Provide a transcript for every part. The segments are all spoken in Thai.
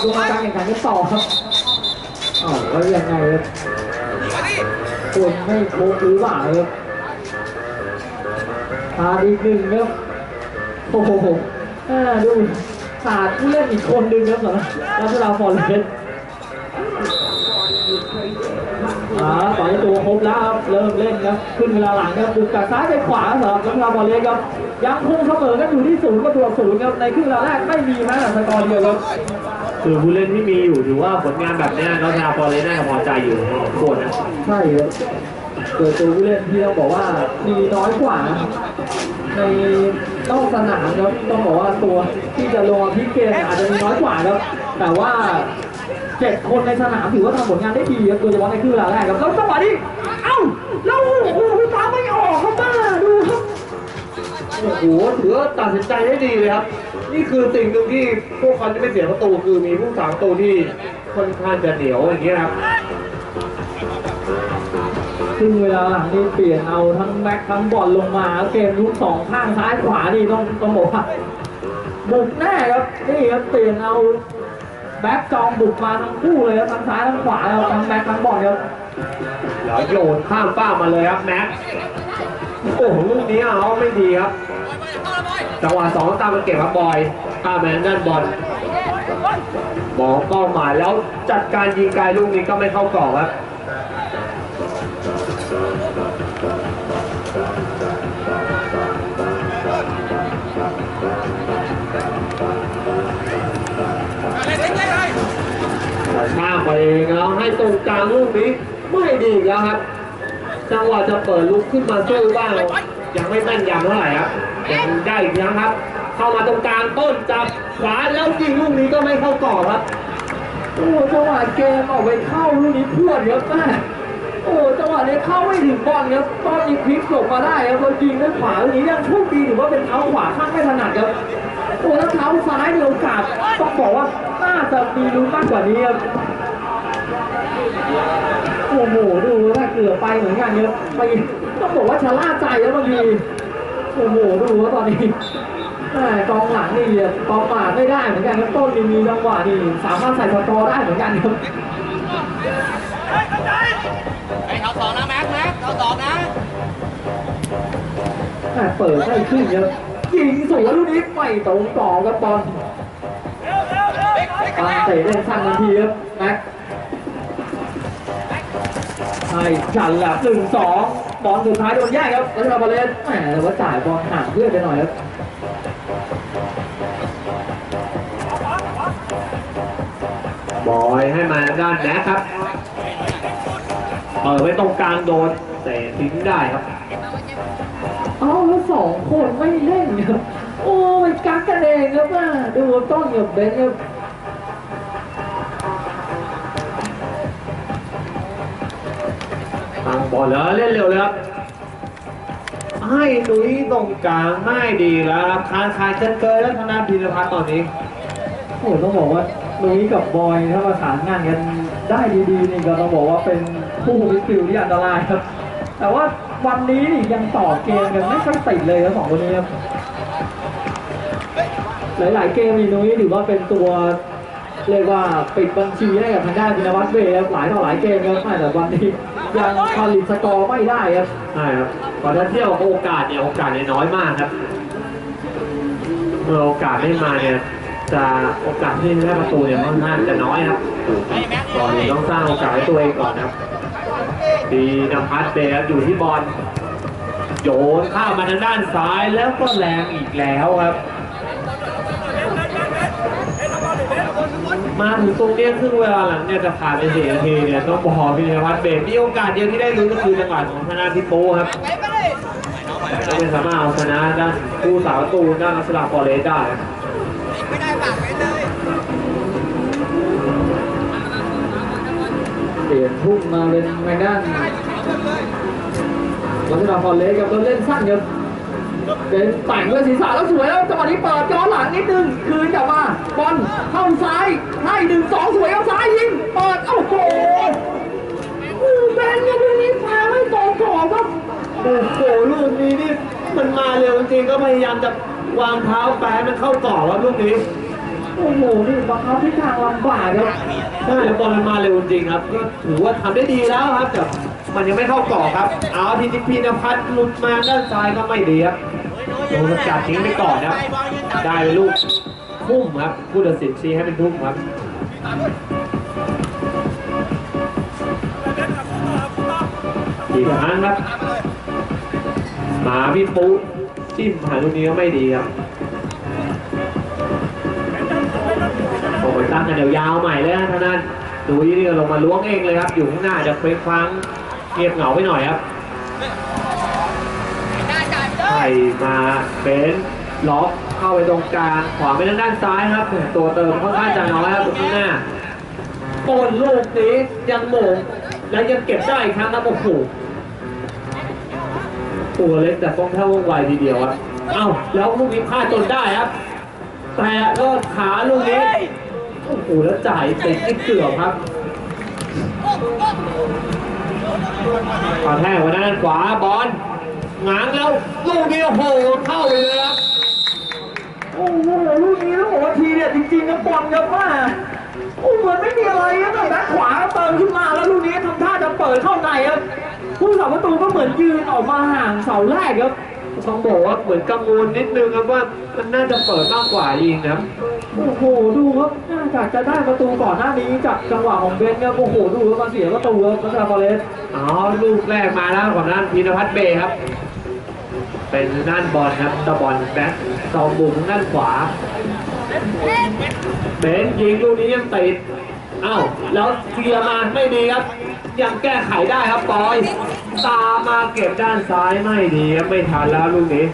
ดูมาการแข่งขันกันต่อครับอ้าวแล้วยังไงครับคนไม่ครบหรือเปล่าครับขาดอีกหนึ่งครับ โอ้โหดูขาดผู้เล่นอีกคนหนึ่งครับสำหรับรัชดาฟอร์เรสต์อ่าต่อยตัวครบแล้วครับ เริ่มเล่นครับ ขึ้นเวลาหลังครับบุกจากซ้ายไปขวาสำหรับรัชดาฟอร์เรสต์ครับ ยังคงเสมอกันอยู่ที่ศูนย์ประตูต่อศูนย์ครับ ในครึ่งเวลาแรกไม่มีแม้แต่สกอร์เดียวครับ คือผู้เล่นที่มีอยู่ถือว่าผลงานแบบเนี้ยนอตนาฟอร์เรสน่าจะพอใจอยู่พอสมควรนะใช่ครับเกิดตัวผู้เล่นที่ต้องบอกว่ามีน้อยกว่า ในนอกสนามครับต้องบอกว่าตัวที่จะลงมาพลิกเกมอาจจะมีน้อยกว่าครับแต่ว่าเจ็ดคนในสนามถือว่าทำผลงานได้ดีครับโดยเฉพาะในครึ่งเวลาแรกครับแล้วจังหวะนี้เอ้าแล้วโอ้โหพี่ตามไม่ออกครับบ้าดูครับโอ้โหถือว่าตัดสินใจได้ดีเลยครับ นี่คือสิ่งหนึ่งที่พวกเขาจะไม่เสียประตูคือมีผู้สาประตูที่ค่อนข้างจะเหนียวอย่างเงี้ยครับครึ่งเวลาหลังนี่เปลี่ยนเอาทั้งแม็กทั้งบอลลงมาเกมลุกสองข้างซ้ายขวานี่ต้องต้องบอกว่าบุกแน่ครับนี่ครับเปลี่ยนเอาแบ็กจองบุกมาทั้งคู่เลยครับทั้งซ้ายทั้งขวาครับทั้งแม็กทั้งบอลครับแล้วโยนข้ามฟ้ากมาเลยครับแม็กโอ้โหลูกนี้เอาไม่ดีครับ จังหวะสองตามมาเก็บครับบอยข้าแมนด้านบอลมองเป้าหมายแล้วจัดการยิงไกลลูกนี้ก็ไม่เข้ากรอบครับข้ามไปเองแล้วให้ตรงกลางลูกนี้ไม่ดีแล้วครับ จังหวะจะเปิดลุกขึ้นมาสู้บ้างยังไม่แม่นยำเท่าไหร่ครับยังได้อีกครั้งครับ เข้ามาตรงกลางต้นจับขวาแล้วยิงลูกนี้ก็ไม่เข้ากรอบครับ โอ้จังหวะเกมออกไปเข้าลูกนี้พรวดครับแม่โอ้จังหวะนี้เข้าไม่ถึงบอลครับตอนนี้พลิกหลบมาได้ครับโดนยิงด้วยขวาลูกนี้ยังโชคดีถือว่าเป็นเท้าขวาข้างไม่ถนัดครับโอ้แล้วเท้าซ้ายมีโอกาสต้องบอกว่าน่าจะมีลุ้นมากกว่านี้ครับโอ้โหดูถ้าเกือบไปเหมือนกันครับไปต้องบอกว่าชะล่าใจแล้วบางที โอ้โหดูว่าตอนนี้แม่กองหลังนี่ประมาทไม่ได้เหมือนกันครับต้นนี่มีจังหวะนี่สามารถใส่สกอร์ได้เหมือนกันครับไอ้เท้าสองนะแม็กแม็กเท้าสองนะแม่เปิดได้ขึ้นครับยิงสวยลูกนี้ไม่ตรงต่อกับบอลปาเตะเล่นสั้นทันทีครับแม็กให้จันแหละหนึ่งสอง บอลสุดท้ายโดนแย่งครับแล้วเราบอลเล่นแหมแต่ว่าจ่ายบอลห่างเพื่อนไปหน่อยครับบอยให้มาด้านแม็กครับ เปิดไว้ตรงกลางโดนแต่ทิ้งได้ครับ เอาแล้วสองคนไม่เล่นครับโอ้ยกักกันเองครับว่าดูต้นกับเบนครับ ทางบอลแล้วเล่นเร็วเลยครับให้นุ้ยตรงกลางไม่ดีแล้วครับคานคานเกินเกินแล้วทางด้านพิรพัฒน์ตอนนี้โอ้ต้องบอกว่าลุยกับบอยถ้าประสานงานกันได้ดีๆนี่ก็ต้องบอกว่าเป็นคู่มิดฟิลด์ที่อันตรายครับ แต่ว่าวันนี้นี่ยังต่อเกมกันไม่ค่อยติดเลยครับสองคนนี้ครับหลายๆเกมนี่นุ้ยถือว่าเป็นตัวเรียกว่าปิดบัญชีให้กับทางด้านพินวัตเบย์ครับหลายต่อหลายเกมครับแต่วันนี้ ยังผลิตสกอร์ไม่ได้ครับใช่ครับพอถ้าเที่ยวโอกาสเนี่ยโอกาสเนี่ยน้อยมากครับเมื่อโอกาสไม่มาเนี่ยจะโอกาสที่จะได้ประตูเนี่ยค่อนข้างจะน้อยครับก่อนต้องสร้างโอกาสให้ตัวเองก่อนครับปีนภัสเบย์ครับอยู่ที่บอลโยนข้ามมาทางด้านซ้ายแล้วก็แรงอีกแล้วครับ มาถึงตรงเนี้ยครึ่งเวลาหลังเนี่ยจะผ่านไปสี่นาทีเนี่ยต้องบอกพีนภัสเบย์มีโอกาสเดียวที่ได้ลุ้นก็คือจังหวะของธนาทิโป้ครับไปไปเลยแต่ก็ไม่สามารถเอาชนะด้านผู้สาวตูนด้านนักสลาฟอร์เรสได้ไม่ได้ปากไปเลยเปลี่ยนทุ่มมาเป็นทางด้านลักษณะฟอร์เรสกับเล่นสั้นครับ เป็นแต่งด้วยศีรษะแล้วสวยแล้วจังหวะนี้เปิดย้อนหลังนิดนึงคืนกลับมาบอลเข้าซ้ายให้หนึ่งสองสวยเอาซ้ายยิงเปิดโอ้โหอู้แบนยังลูกนี้พาไม่ตรงกรอบครับโอ้โหลูกนี้นี่มันมาเร็วจริงๆก็พยายามจะวางเท้าแปะให้มันเข้ากรอบแล้วลูกนี้โอ้โหนี่บังคับทิศทางลำบากครับใช่แล้วบอลมันมาเร็วจริงครับก็ถือว่าทำได้ดีแล้วครับแต่มันยังไม่เข้ากรอบครับ เอาทีนี้พีนพัฒน์หลุดมาด้านซ้ายก็ไม่ดีครับ โดนสกัดทิ้งไปก่อนครับ ได้เป็นลูกทุ่มครับผู้ตัดสินชี้ให้เป็นทุ่มครับอีกครั้งครับ มาพี่ปุ๊จิ้มหาลูกนี้ก็ไม่ดีครับโอ้ยตั้งกันยาวๆใหม่เลยนะท่านั้นดูยี่นี่ก็ลงมาล้วงเองเลยครับ อยู่ข้างหน้าจะเคว้งคว้างเงียบเหงาไปหน่อยครับ ไข่มาเป็นล็อกเข้าไปตรงกลางขวาไปทางด้านซ้ายครับตัวเติมค่อนข้างจะน้อยครับตรงข้างหน้าโอนลูกนี้ยังโมงและยังเก็บได้อีกครั้งครับโอ้โหตัวเล็กแต่ต้องเท่าว่องไวทีเดียวครับเอ้าแล้วลูกนี้พลาดจนได้ครับ แต่ก็ขาลูกนี้โอ้โหแล้วจ่ายติดไอ้เกือบครับขวาแท้งไว้ด้านขวาบอล หงางแล้วลูกนี้โอ้โหเข้าไปเลยครับโอ้โหลูกนี้ต้องบอกว่าทีเนี่ยจริงๆนะบอลครับว่าโอ้เหมือนไม่มีอะไรครับแต่แบ็คขวาเติมขึ้นมาแล้วลูกนี้ทำท่าจะเปิดเข้าในครับผู้สาประตูก็เหมือนยืนออกมาห่างเสาแรกครับต้องบอกว่าเหมือนกังวลนิดนึงครับว่ามันน่าจะเปิดมากกว่ายิงนะครับโอ้โหดูครับน่าจะจะได้ประตูก่อนหน้านี้จากจังหวะของเบนครับโอ้โหดูครับมาเสียประตูครับมัสลาฟอเรสอ๋อลูกแรกมาแล้วของด้านพีนพัฒน์เบย์ครับ เป็นด้านบอลครับตะบอลแบ็คซองบุกด้านขวา เบนยิงลูกนี้ยังติดเอ้าแล้วเคลียร์มาไม่ดีครับ ยังแก้ไขได้ครับปอย ตามมาเก็บด้านซ้ายไม่ดีครับไม่ทันแล้วลูกนี้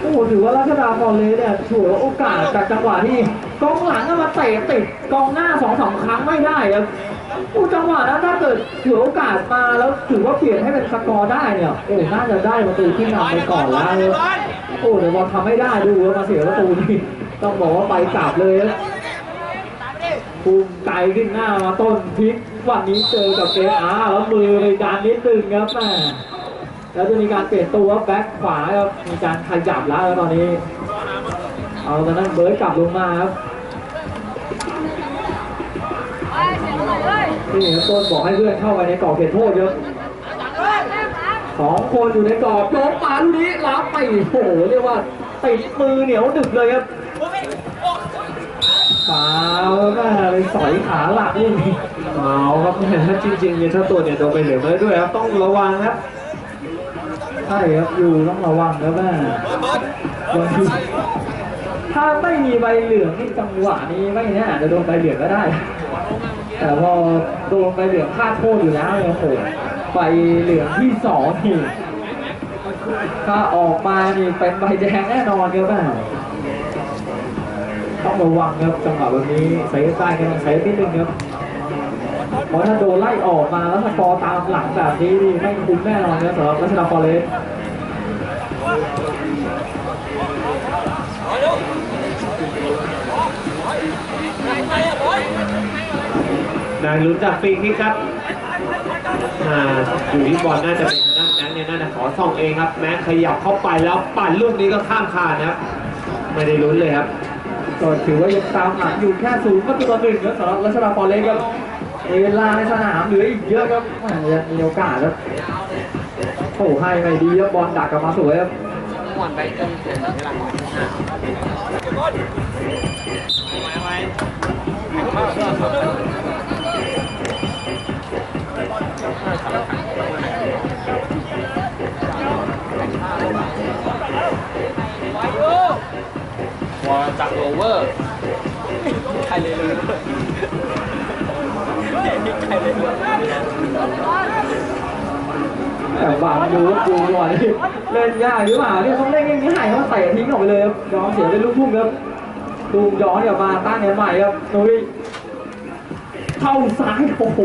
โอ้โหถือว่ารัชดาฟอเรสเนี่ยฉวยโอกาสจากจังหวะที่กองหลังอะมาเตะติดกองหน้าสองสามครั้งไม่ได้ครับ โอ้จังหวะนั้นถ้าเกิดถือโอกาสมาแล้วถือว่าเปลี่ยนให้เป็นสกอร์ได้เนี่ยโอ้น่าจะได้ประตูที่นำไปก่อนแล้วโอ้เดี๋ยวบอลทำไม่ได้ดูว่ามาเสียประตูนี่ต้องบอกว่าไปกลับเลยภูมิใจขึ้นหน้ามาต้นพิกวันนี้เจอกับเออาร์แล้วมือในการนิดนึงครับแม่แล้วจะมีการเปลี่ยนตัวแบ็คขวาครับมีการขยับแล้วตอนนี้ เอาตอนนั้นเบิร์ดกลับลงมาครับ นี่ครับต้นบอกให้เพื่อนเข้าไปในกรอบเขตโทษเยอะสองคนอยู่ในกรอบโยกมาลูกนี้รับไปโอ้โหเรียกว่าติดมือเหนียวดึกเลยครับฟาวแม่เลยสอยขาหลักนี้เอาครับแม่จริงๆเนี่ยถ้าตัวเนี่ยโดนไปเหลืองเลยด้วยครับต้องระวังครับใช่ครับอยู่ต้องระวังครับแม่บางทีถ้าไม่มีใบเหลืองนี่จังหวะนี้ไม่แน่จะโดนใบเหลืองก็ได้ แต่พอโดนใบเหลืองพลาดโทษอยู่แล้วเนี่ยโอ้โหใบเหลืองที่สองนี่ถ้าออกมานี่เป็นใบแดงแน่นอนครับแม่ต้องระวังครับจังหวะแบบนี้เซฟได้กันเซฟนิดนึงครับเพราะถ้าโดนไล่ออกมาแล้วสกอร์ตามหลังแบบนี้นี่ไม่คุ้มแน่นอนนะสำหรับรัชดาฟอเรสต์ นายลุ้นจากฟรีคิกครับอ่าอยู่ที่บอลน่าจะเป็นทางด้านแม็กเนี่ยน่าจะขอส่องเองครับ แม็กขยับเข้าไปแล้วปั่นลูกนี้ก็ข้ามคานนะครับไม่ได้ลุ้นเลยครับก็ถือว่ายังตามหลังอยู่แค่ศูนย์ประตูต่อหนึ่งครับสำหรับรัชดาฟอเรสต์ครับเวลาในสนามเหลืออีกเยอะครับม่ยังมีโอกาสครับโอ้ให้ไม่ดีครับบอลดักกลับมาสวยครับหมอนไปจนถึงเวลาไปไป วอจากโอเวอร์ใครเลยเลยใครเลยเลยแต่วางดูดูหน่อยเล่นยากหรือเปล่าเนี่ยต้องเล่นอย่างนี้ให้เขาเตะทิ้งออกไปเลยครับยอมเสียเป็นลูกทุ่งครับตูมย้อนกลับมาตั้งเนี่ยใหม่ครับนุ้ยเข้าซ้ายโอ้โห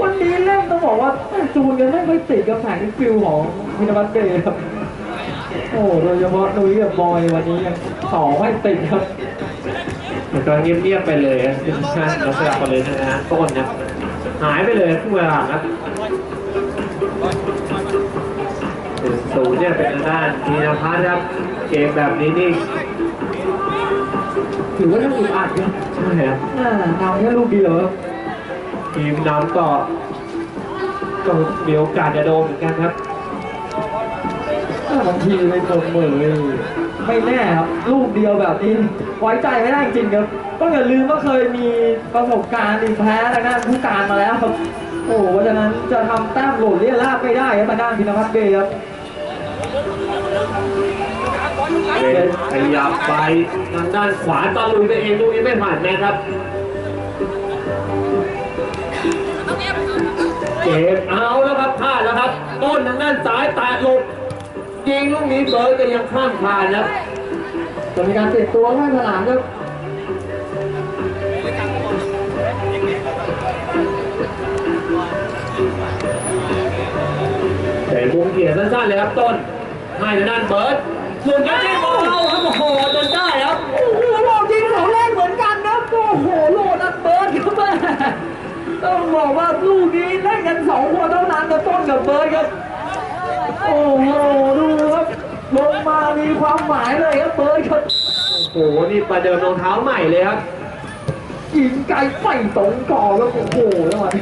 วันนี้เล่นต้องบอกว่าจูนกันไม่ค่อยติดกับแผนฟิลของพินวัตเบย์ครับ อ้โดยเฉพาะนุ้ยกับบอยวันนี้ยังสองไม่ติดครับมันก็เงียบๆไปเลยครับทีมชาติรัสดาฟอเรสต์นะฮะต้นนะหายไปเลยทุกเวลาครับถึงศูนย์เนี่ยเป็นทางด้านทีนพัฒน์ครับ เกมแบบนี้นี่ถือว่ายังอึดอัดครับใช่ครับอ่านำแค่ลูกเดียวครับทีมนำก็ก็มีโอกาสจะโดนเหมือนกันครับอ่า บางทีไปเสมอไม่แน่ครับลูกเดียวแบบนี้ไว้ใจไม่ได้จริงครับต้องอย่าลืมว่าเคยมีประสบการณ์อีกแพ้ทางด้านผู้การมาแล้วครับโอ้โหเพราะฉะนั้นจะทำแต้มหล่นเรียราบไม่ได้ครับทางด้านพินพัฒน์เบย์ครับเป็นขยับไปทางด้านขวาตอนลุยไปเองลูกนี้ไม่ผ่านนะครับเกมเอาแล้วครับพลาดแล้วครับ ต้นทางด้านซ้ายแตะหลบ ยิงลูกนี้เบิร์ดก็ยังข้ามคานนะจะมีการเปลี่ยนตัวข้างสนามครับแต่วงเกียร์สั้นๆเลยครับต้นให้ทางด้านเบิร์ดส่วนกันที่บอลเอาครับโอ้โหจนได้ครับโอ้โหโหลดยิงเสาแรกเหมือนกันนะโอ้โหโหลดนัดเบิร์ดครับต้องบอกว่าลูกนี้เล่นกันสองคนเท่านั้นกับต้นกับเบิร์ดครับ โอ้โหดูครับลงมามีความหมายเลยครับเบิร์ดครับโอ้โหนี่ประเดิมรองเท้าใหม่เลยครับยิงไกลไม่ตรงกรอบแล้วโอ้โหแล้วมัน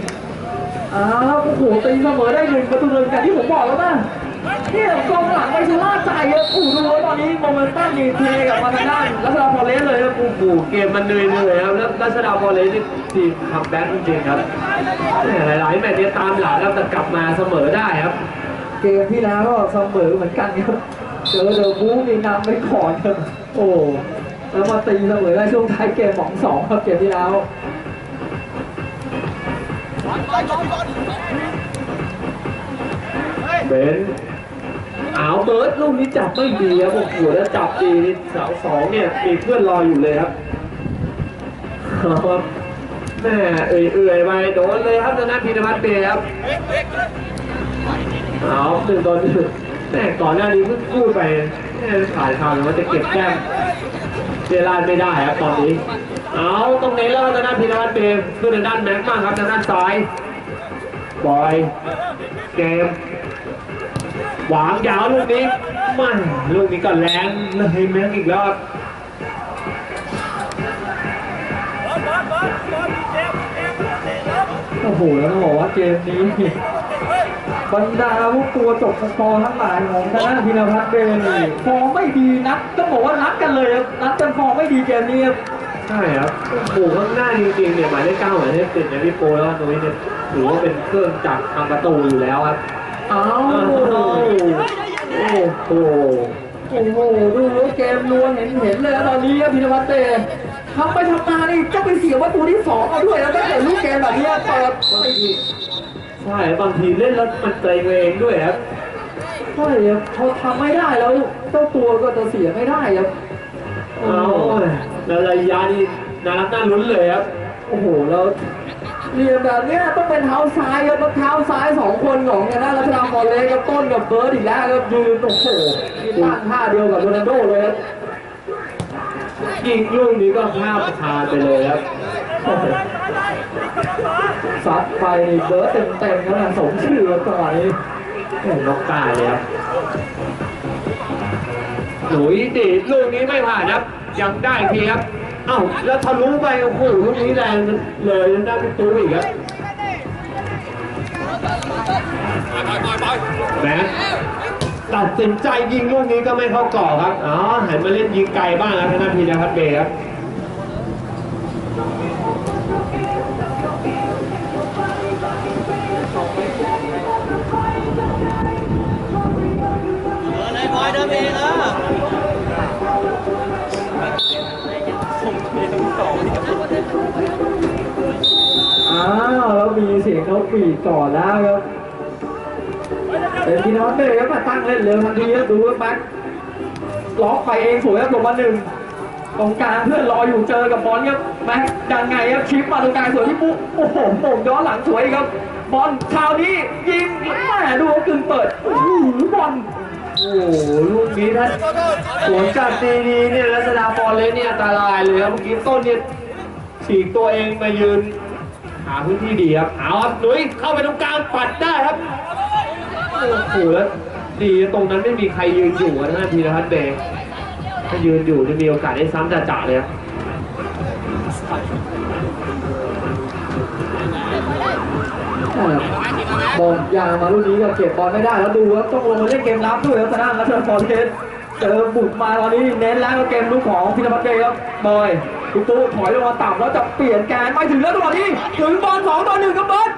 อ้าวโอ้โหตีเสมอได้หนึ่งประตูหนึ่งแต่ที่ผมบอกแล้วนะเนี่ยกองหลังไปชะล่าใจครับโอ้โหดูว่าตอนนี้โมเมนตัมดีเทกับมาทางด้านลักษณะพอเลสเลยครับโอ้โหเกมมันเหนื่อยๆครับแล้วรัชดาบอลเลยนี่ทีมคัมแบ็กจริงๆครับแหม่หลายๆแมตช์เนี่ยตามหลังครับแต่กลับมาเสมอได้ครับเก มที่แล้วก็เสมอเหมือนกันครับเจอเดอร์บูมีนำไปก่อนครับโอ้แล้วมาตีเสมอได้ช่วงท้ายเกมสองสองครับเกมที่แล้วเบนเอาเบิร์ดลูกนี้จับไม่ดีครับโอ้โหแล้วจับดีนี่เสาสองเนี่ยมีเพื่อนรออยู่เลยครับครับแม่เอื่อยๆไปโดนเลยครับธนาพีนพัฒน์เบย์ครับ เอาหนึ่งตอนนึ่แม่ก่อนหน้านี้เพิ่งพูดไปแม่ขายคำว่าจะเก็บแต้มเจรานไม่ได้ครับตอนนี้ เอาตรงนี้แล้วทางด้านพีนพัฒน์เบย์ขึ้นทางด้านแม็กซ์บ้างครับทางด้านซ้ายบอยเกมหวางยาวลูกนี้มันลูกนี้ก็แรงเลยแม็กอีกแล้วครับโอ้โหแล้วต้องบอกว่าเกมนี้ บรรดาพวกตัวจบสกอร์ทั้งหลายของทางด้านพินพัฒน์เบย์นี่ฟอร์มไม่ดีนักต้องบอกว่านัดกันเลยครับนัดกันฟอร์มไม่ดีเกมนี้ครับใช่ครับโอ้โหข้างหน้าจริงๆเนี่ยหมายเลขเก้าหมายเลขสิบเนี่ยพี่โปแล้วนุ้ยเนี่ยถือว่าเป็นเครื่องจักรทำประตูอยู่แล้วครับอ้าโอ้วโหโอ้โหโอ้โหดูเกมนวลเห็นเห็นเลยนะตอนนี้ครับพินวัตเตทำไปทำมานี่ก็ไปเสียประตูที่สองเอาด้วยแล้วก็เกิดลูกเกมแบบนี้เปิดไม่ดี ใช่บางทีเล่นแล้วมันเกรงเองด้วยครับใช่ครับพอทำไม่ได้แล้วเจ้าตัวก็จะเสียไม่ได้ครับโอ้เอาโหแล้วระยะนี่น่ารักน่าลุ้นเลยครับโอ้โหแล้วเรียนแบบเนี้ยต้องเป็นเท้าซ้ายครับแล้วเท้าซ้ายสองคนของเนี่ยนะรัชดาฟอร์เรสกับต้นกับเบิร์ดอีกแล้วครับยืนโอ้โหนี่ตั้งท่าเดียวกับโรนัลโดเลยครับยิงลูกนี้ก็ข้ามคานไปเลยครับ ซัดไปเบิร์ดเต็มๆครับสมชื่อครับจังหวะนี้โอ้นกกาเลยครับหลุยดีดลูกนี้ไม่ผ่านครับ ยังได้ทีครับ เอ้าแล้วทะลุไปโอ้โหลูกนี้แรงเลยได้ประตูอีกครับแม็กตัดสินใจยิงลูกนี้ก็ไม่เข้ากรอบครับ อ๋อหันมาเล่นยิงไกลบ้างครับทางด้านพีนะครับเบย์ครับาวแล้วมีเสียงเขาปีดก่อนแล้วครับเป็นพีนอตเตอร์ครับมาตั้งเล่นเร็วทันทีครับดูว่าแบ็คล็อกไปเองสวยครับลงมาหนึ่งตรงกลางเพื่อนรออยู่เจอกับบอลครับแม็กยังไงครับชิปมาตรงกลางสวยที่ปุ๊โอ้โหโป่งย้อนหลังสวยครับ บอลคราวนี้ยิงแม่ดูกึ่งเปิดโอ้โหบอลโอ้โหลูกนี้ถ้าสวนกลับดีๆเนี่ยรัชดาฟอร์เรสเนี่ยอันตรายเลยครับเมื่อกี้ต้นเนี่ยฉีกตัวเองมายืน หาพื้นที่ดีครับเอาครับหลุยเข้าไปตรงกลางปัดได้ครับโอ้โหแล้วดีตรงนั้นไม่มีใครยืนอยู่นะพีรพัฒน์เบย์ถ้ายืนอยู่จะมีโอกาสได้ซ้ำจ่าๆเลยครับบอกยามารุ่นนี้ก็เก็บบอลไม่ได้แล้วดูครับต้องลงมาเล่นเกมรับด้วยแล้วบทางล้านรัฟอร์เทสเจอบุกมาตอนนี้เน้นแล้วเกมลูกของพิรพัฒเบย์ครับบอย ตุ๊ตู้ถอยลงมาต่ำแล้วจะเปลี่ยนแกนไม่ถึงแล้วตอนนี้ถึงบอลสองต่อหนึ่งครับเบิร์ด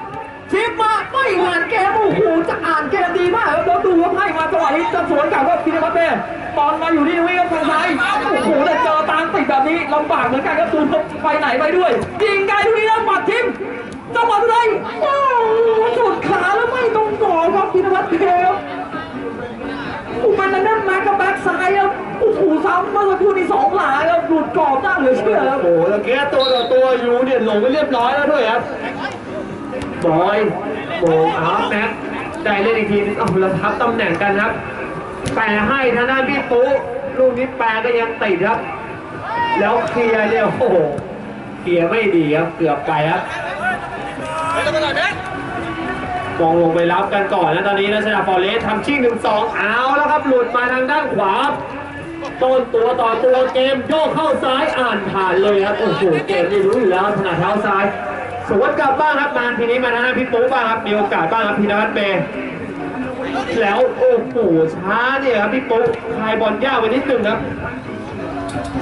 ชิปมาไม่อ่านเกมโอ้โหจะอ่านเกมดีมากครับแล้วดูว่าให้มาจังหวะนี้จะสวนกลับว่าพินพัฒน์เกย์บอลมาอยู่ที่วิ่งทางซ้ายโอ้โหแต่เจอตามติดแบบนี้ลำบากเหมือนกันครับดูไปไหนไปด้วยยิงไกลทุกนี้แล้วปัดทิมจังหวะอะไรโอ้สุดขาแล้วไม่ตรงกรอบครับพินวัตเทลโอ้มันนั่นแม็กกับแบ็กซ้ายครับ โอ้โหซ้ำเมื่อสักครู่นี้สองหลาครับหลุดกรอบน่าเหลือเชื่อครับโอ้โหตะเกียตัวต่อตัวอยู่เนี่ยหลงไปเรียบร้อยแล้วด้วยครับบอยโมงเอาแม็กได้เล่นอีกทีนึงเอาเราทับตำแหน่งกันครับแปรให้ทางด้านพี่ปุ๊ลูกนี้แปรก็ยังติดครับ แล้วเคลียร์เนี่ยโอ้โหเคลียร์ไม่ดีครับเกือบไปครับมองลงไปรับกันก่อนนะตอนนี้นะชนะฟอร์เรสทำชิ่งหนึ่งสองเอาแล้วครับหลุดมาทางด้านขวา ต้นตัวต่อตัวเกมโยกเข้าซ้ายอ่านผ่านเลยครับโอ้โหเกมนี่รู้อยู่แล้วถนัดเท้าซ้ายสวนกลับบ้างครับมาทีนี้มาทางด้านพี่ปุ๊บ้างครับมีโอกาสบ้างครับพีนวัตเบย์แล้วโอ้โหช้าเนี่ยครับพี่ปุ๊คลายบอลยากไปนิดนึงครับ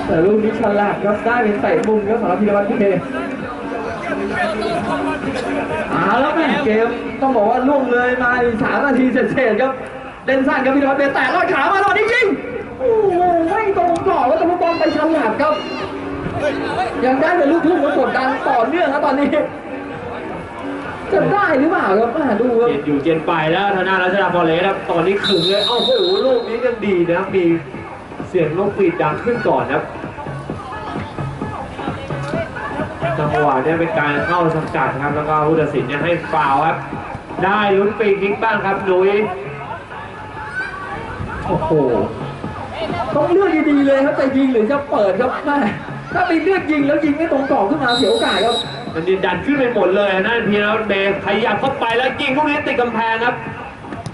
แต่ลูกนี้ฉลาดครับได้เป็นเตะมุมครับสำหรับพินวัตเทลเอาแล้วแม่เกมต้องบอกว่าล่วงเลยมาอีกสามนาทีเศษๆครับเล่นสั้นครับพินวัตเทลแต่ลอดขามาตอนนี้ยิง ไม่ตรงกรอบแล้วแต่ลูกบอลไปฉลาดครับ ยังได้เป็นลูกทุ่งมากดดันต่อเนื่องครับตอนนี้ จะได้หรือเปล่าครับมาดูครับเจ็ดอยู่เจนไปแล้วธนารัชดาฟอร์เรสครับตอนนี้ขึงเลยโอ้โหลูกนี้ยังดีนะครับมีเสียงนกปีดดังขึ้นก่อนครับจังหวะเนี่ยเป็นการเข้าสกัดครับแล้วก็ผู้ตัดสินเนี่ยให้ฟาวล์ครับ ได้ลุ้นฟรีคิกบ้างครับนุ้ยโอ้โห ต้องเลือกดีๆเลยครับจะยิงหรือจะเปิดครับแม่ถ้าไปเลือกยิงแล้วยิงไม่ตรงกรอบขึ้นมาเสียโอกาสครับมันดินดันขึ้นไปหมดเลยนั่นพีแล้วเบย์ขยับเข้าไปแล้วยิงลูกนี้ติดกำแพงครับ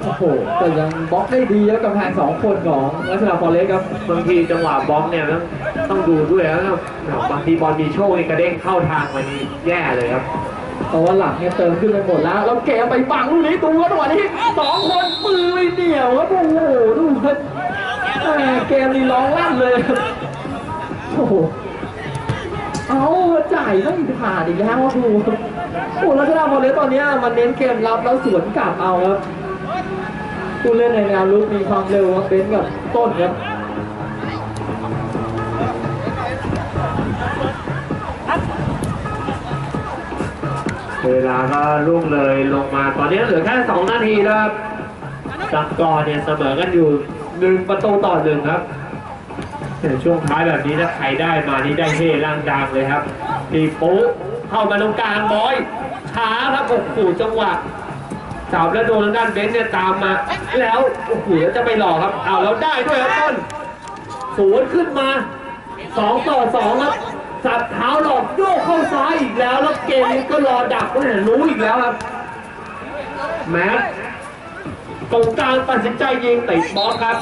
โอ้โหแต่ยังบล็อกได้ดีแล้วกำแพงสองคนของลักษณะฟอร์เรสครับบางทีจังหวะบล็อกเนี่ยต้องต้องดูด้วยนะครับบางทีบอลมีโชคนี่กระเด้งเข้าทางมานี่แย่เลยครับแต่ว่าหลังเนี่ยเติมขึ้นไปหมดแล้วแล้วเกมไปบังลูกนี้ดูครับจังหวะนี้สองคนมือไม่เหนียวครับโอ้โหดูครับแม่ เกมนี้ร้องลั่นเลยครับโอ้โหเอาจ่ายไม่ผ่านอีกแล้วครับดูครับโอ้ลักษณะฟอร์เรสตอนนี้มันเน้นเกมรับแล้วสวนกลับเอาครับผู้เล่นในแนวลุกมีความเร็วครับเป็นกับต้นครับเวลาก็ล่งเลยลงมาตอนนี้เหลือแค่ 2 นาทีแล้วครับสักกอเนี่ยเสมอกันอยู่ หนึ่งประตูต่อหนึ่งครับในช่วงท้ายแบบนี้ถ้าใครได้มานี่ได้เฮร่างดังเลยครับปีปุ๊เข้ามาตรงกลางบอย ช้าครับโอ้โหจังหวะจับแล้วโดนด้านเบนเนี่ยตามมา แล้วโอ้โหแล้วจะไปหลอกครับเอาแล้วได้ด้วยครับต้นสวนขึ้นมาสองต่อสองครับสับเท้าหลอกโยกเข้าซ้ายอีกแล้วแล้วเกมนี้ก็รอดักก็เห็นรู้อีกแล้วครับแม็ก ตรงกลางตัดสินใจยิงติดบล็อกครับ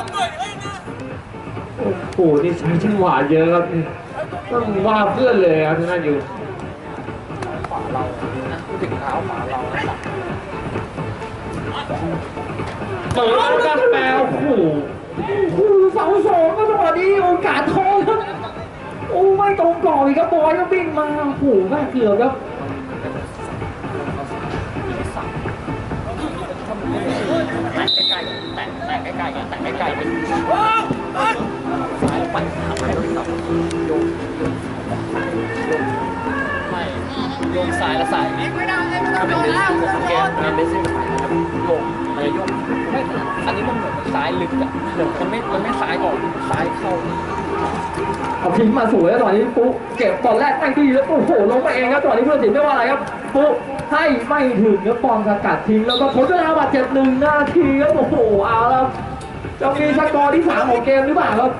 โอ้โห นี่ใช้จังหวะเยอะครับต้องว่าเพื่อนเลยครับที่นั่นอยู่เปิดแล้วกันแปลโอ้โหโอ้โหเสาสองก็จังหวะนี้โอกาสทองครับ โอ้ไม่ตรงกรอบอีกครับบอยก็วิ่งมาโอ้โหแม่เกือบครับ แตะใกล้ๆแตะแตะใกล้ๆกันแตะใกล้ๆกันซ้ายไปั่นทำให้รถสับโยกโยกไม่โยกซ้ายละซ้ายถ้าเป็นเบสซิ่งกับเกมเป็นเสซิ่งกับครับโยกมันจะโยกไม่ถนัดอันนี้มันเหมือนซ้ายลึกอะเหมือนมันไม่มันไม่ซ้ายออกซ้ายเข้าเอาทิ้งมาสวยแล้วตอนนี้ปุ๊เก็บบอลแรกไม่ดีแล้วโอ้โหลงมาเองครับตอนนี้เพื่อนสินไม่ว่าอะไรครับปุ๊ ให้ไม่ถึงครับปองสกัดทิ้งแล้วก็ทดเวลาบาดเจ็บหนึ่งนาทีครับโอ้โหเอาแล้วจะมีสกอร์ที่สามของเกมหรือเปล่าครับ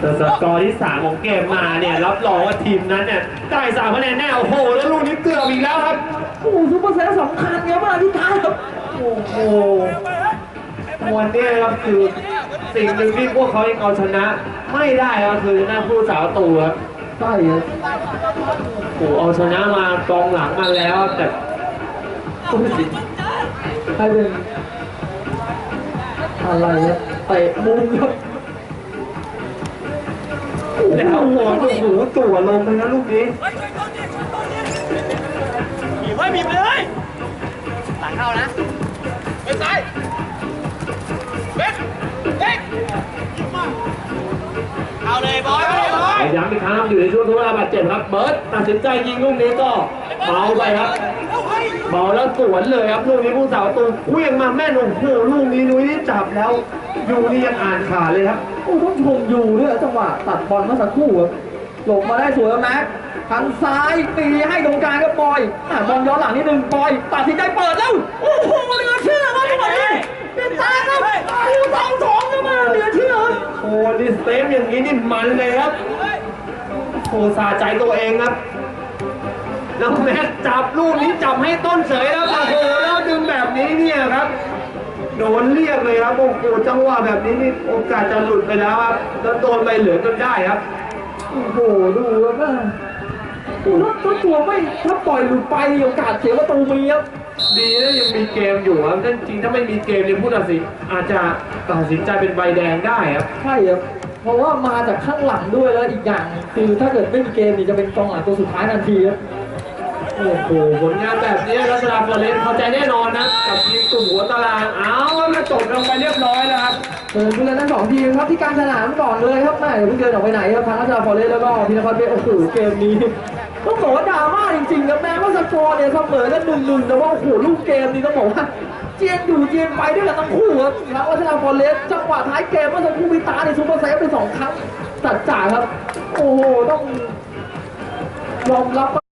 แต่สกอร์ที่สามของเกมมาเนี่ยรับรองว่าทีมนั้นเนี่ยได้สามคะแนนแน่โอ้โหแล้วลูกนี้เกือบอีกแล้วครับโอ้โหซุปเปอร์เซตสำคัญครับมาที่ท้ายครับโอ้โหวันนี้ครับคือสิ่งหนึ่งที่พวกเขายังเอาชนะ ไม่ได้ก็คือหน้าผู้สาวตูครับ ใช่ครับโอ้หเอาชนะมากองหลังมาแล้วแต่ผู้ตัดสิให้เป็นอะไรครับเตะมุมครับแล้วหัวโอ้โหตัวลงเลยนะลูกนี้บีบไว้บีบเลยหลังเข้านะไปซ้าย เอาเลยบอยเอาเลยบอยย้ำอีกครั้งครับอยู่ในช่วงทดเวลาบาดเจ็บครับ เบิร์ตตัดสินใจยิงลูกนี้ก็เมาไปครับเมาแล้วสวนเลยครับลูกนี้ผู้สาวตูเคลี้ยงมาแม่นโอ้โหลูกนี้นุ้ยนี่จับแล้ว อยู่นี่ยังอ่านขาดเลยครับโอ้ต้องชมอยู่ด้วยจังหวะตัดบอลเมื่อสักครู่ครับหลบมาได้สวยครับแม็กทางซ้ายตีให้ตรงกลางครับบอยอะบอลย้อนหลังนิดนึงบอยตัดสินใจเปิดแล้วโอ้โหเหลือเชื่อครับจังหวะนี้เป็นตาครับโอ้สองสองครับมาเหลือเชื่อครับ โอ้ดิสเตมอย่างนี้นี่มันเลยครับโอ้สาใจตัวเองครับแล้วแม็กจับลูกนี้จับให้ต้นเสยแล้วโอ้โหแล้วดึงแบบนี้เนี่ยครับโดนเรียกเลยครับโอ้โหจังหวะแบบนี้นี่โอกาสจะหลุดไปแล้วครับแล้วโดนใบเหลืองจนได้ครับโอ้โหดูครับว่าโอ้โหถ้าตัวไม่ถ้าปล่อยหลุดไปโอกาสเสียประตูมีครับ ดีนะยังมีเกมอยู่ครับถ้าจริงถ้าไม่มีเกมเนี่ยผู้ตัดสินอาจจะตัดสินใจเป็นใบแดงได้ครับใช่ครับเพราะว่ามาจากข้างหลังด้วยแล้วอีกอย่างคือถ้าเกิดไม่มีเกมนี่จะเป็นกองหลังตัวสุดท้ายทันทีครับโอ้โหผลงานแบบนี้รัชดาฟอเรสต์พอใจแน่นอนนะกับทีมกลุ่มหัวตารางเอาแล้วมาจบลงไปเรียบร้อยแล้วครับเดินผู้เล่นทั้งสองทีมครับที่กลางสนามก่อนเลยครับแม่อย่าเพิ่งเดินออกไปไหนครับทางราชดาฟอร์เรสต์แล้วก็พินครเบสโอ้โหเกมนี้ ต้องบอกว่าดราม่าจริงๆครับแม้ว่าสกอร์เนี่ยเสมอกันหนึ่งหนึ่งแต่ว่าโอ้โหลูกเกมนี่ต้องบอกว่าเจียนอยู่เจียนไปด้วยกันทั้งคู่ครับทางราชดาฟอร์เรสต์จังหวะท้ายเกมเมื่อสักครู่พิตาในซูเปอร์เซฟไปสองครั้งจัดจ่ายครับ โอ้โหต้องยอมรับ